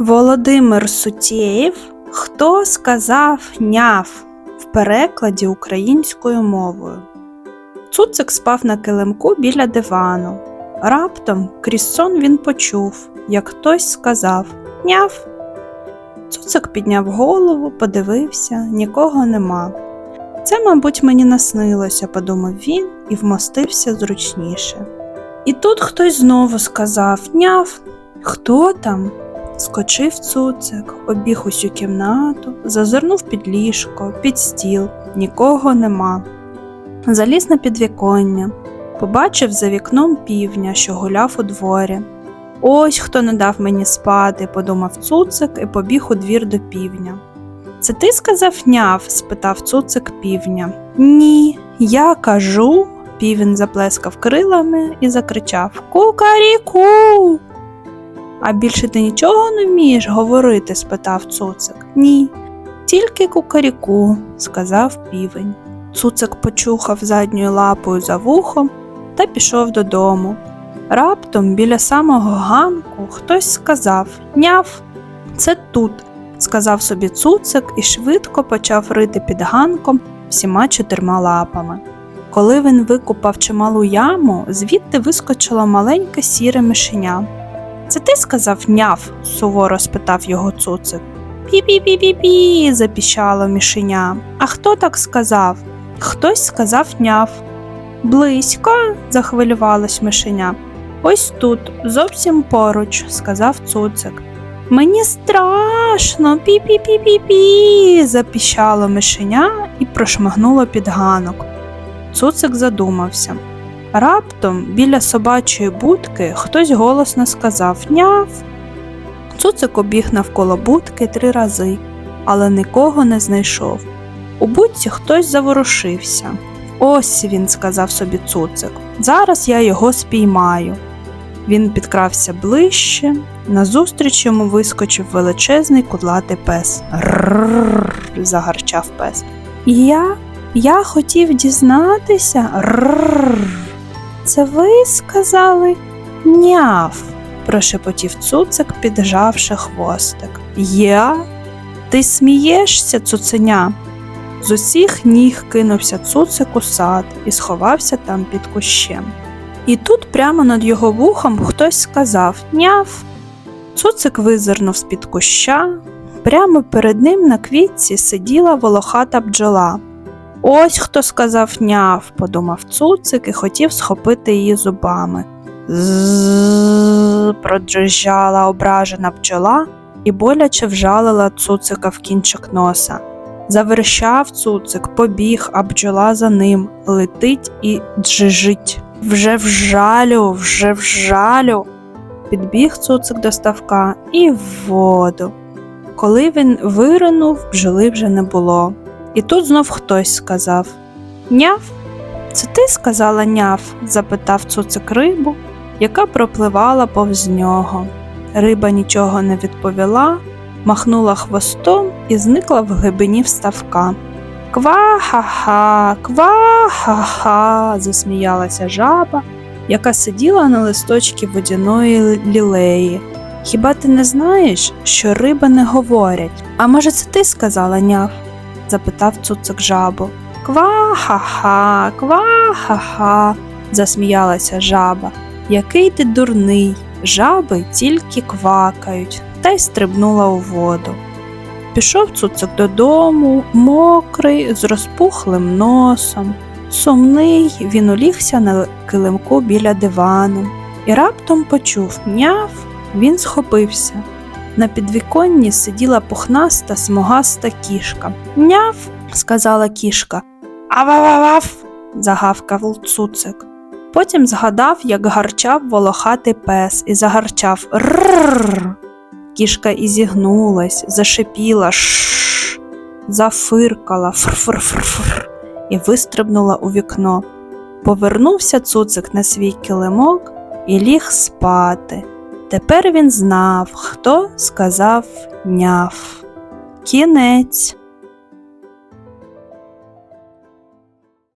Володимир Сутєєв Хто сказав няв в перекладі українською мовою. Цуцик спав на килимку біля дивану. Раптом крізь сон він почув, як хтось сказав Няв. Цуцик підняв голову, подивився, нікого нема. Це, мабуть, мені наснилося, подумав він і вмостився зручніше. І тут хтось знову сказав Няв. Хто там? Скочив цуцик, обіг усю кімнату, зазирнув під ліжко, під стіл, нікого нема. Заліз на підвіконня, побачив за вікном півня, що гуляв у дворі. Ось хто не дав мені спати, подумав цуцик і побіг у двір до півня. Це ти сказав няв? спитав цуцик півня. Ні, я кажу. Півень заплескав крилами і закричав Кукаріку. А більше ти нічого не вмієш говорити? спитав цуцик. Ні, тільки кукаріку, сказав півень. Цуцик почухав задньою лапою за вухом та пішов додому. Раптом біля самого ганку хтось сказав Няв, це тут, сказав собі цуцик і швидко почав рити під ганком всіма чотирма лапами. Коли він викупав чималу яму, звідти вискочило маленьке сіре мишеня. Це ти сказав няв? суворо спитав його цуцик. Пі-пі-пі-пі-пі, запіщало мішеня. А хто так сказав? Хтось сказав няв. Близько, захвилювалось мишеня. Ось тут, зовсім поруч, сказав цуцик. Мені страшно, пі-пі-пі-пі-пі, запіщало мишеня і прошмагнуло під ганок. Цуцик задумався. Раптом біля собачої будки хтось голосно сказав Няв. Цуцик обіг навколо будки три рази, але нікого не знайшов. У будці хтось заворушився. Ось він, сказав собі цуцик. Зараз я його спіймаю. Він підкрався ближче, назустріч йому вискочив величезний кудлатий пес. Ррррр, загарчав пес. Я, я хотів дізнатися. Ррррр. Це ви сказали няв, прошепотів цуцик, піджавши хвостик. Я? Ти смієшся, цуценя? З усіх ніг кинувся цуцик у сад і сховався там під кущем. І тут прямо над його вухом хтось сказав Няв. Цуцик визирнув з-під куща. Прямо перед ним на квітці сиділа волохата бджола. Ось хто сказав няв, подумав цуцик і хотів схопити її зубами. З продрижала ображена бджола і боляче вжалила цуцика в кінчик носа. Заверщав цуцик, побіг, а бджола за ним летить і джижить. Вже вжалю, вже вжалю. Підбіг цуцик до ставка і в воду. Коли він виринув, бджоли вже не було. І тут знов хтось сказав Няв? Це ти сказала няв? запитав цуцик рибу, яка пропливала повз нього. Риба нічого не відповіла, махнула хвостом і зникла в глибині вставка. Ква-ха-ха, ква-ха-ха, засміялася жаба, яка сиділа на листочці водяної лілеї. Хіба ти не знаєш, що риби не говорять? А може, це ти сказала няв? Запитав цуцик жабу. Ква-ха-ха, ква-ха-ха, засміялася жаба. Який ти дурний, жаби тільки квакають, та й стрибнула у воду. Пішов цуцик додому, мокрий, з розпухлим носом. Сумний він улігся на килимку біля дивану і раптом почув няв, він схопився. На підвіконні сиділа пухнаста смугаста кішка. Няв, сказала кішка. Авававав, загавкав цуцик. Потім згадав, як гарчав волохатий пес і загарчав Ррррр. Кішка ізігнулась, зашипіла шш, зафиркала фр-фр-фр-фр і вистрибнула у вікно. Повернувся цуцик на свій килимок і ліг спати. Тепер він знав, хто сказав няв. Кінець.